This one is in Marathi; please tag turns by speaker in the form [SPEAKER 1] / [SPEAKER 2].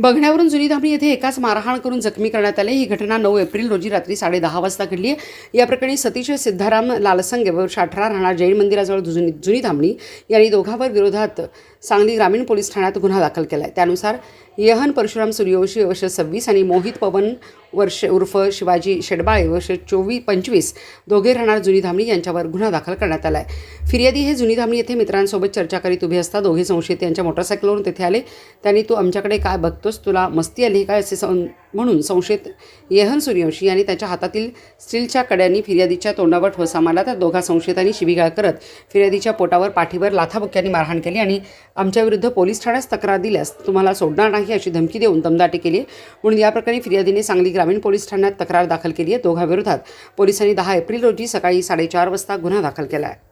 [SPEAKER 1] बघण्यावरून जुनी धामणी येथे एकाच मारहाण करून जखमी करण्यात आले. ही घटना नऊ एप्रिल रोजी रात्री साडे दहा वाजता घडली आहे. या प्रकरणी सतीश सिद्धाराम लालसंगे व अठरा राहणार जैन मंदिराजवळ जुनी जुनी धामणी यांनी दोघांवर विरोधात सांगली ग्रामीण पोलीस ठाण्यात गुन्हा दाखल केला आहे त्यानुसार यहन परशुराम सूर्यवंशी वर्ष सव्वीस आणि मोहित पवन वर्ष उर्फ शिवाजी शेडबाळे वर्ष चोवीस पंचवीस दोघे राहणार जुनी धामणी यांच्यावर गुन्हा दाखल करण्यात आला आहे फिर्यादी हे जुनी धामणी येथे मित्रांसोबत चर्चा करीत उभे असता. दोघे संशयित यांच्या मोटरसायकलवरून तेथे आले. त्यांनी तू आमच्याकडे काय बघतोस? तुला मस्ती आली काय असे सं म्हणून संशयित येहन सूर्यवंशी यांनी त्याच्या हातातील स्टीलच्या कड्यांनी फिर्यादीच्या तोंडावर ठोसा मारला. तर दोघा संशयितांनी शिबिगाळ करत फिर्यादीच्या पोटावर पाठीवर लाथाबुक्यांनी मारहाण केली आणि आमच्याविरुद्ध पोलीस ठाण्यास तक्रार दिल्यास तुम्हाला सोडणार नाही अशी धमकी देऊन दमदाटी केली म्हणून या प्रकरणी फिर्यादीने सांगली ग्रामीण पोलीस ठाण्यात तक्रार दाखल केली आहे. दोघांविरोधात पोलिसांनी दहा एप्रिल रोजी सकाळी साडेचार वाजता गुन्हा दाखल केला आहे.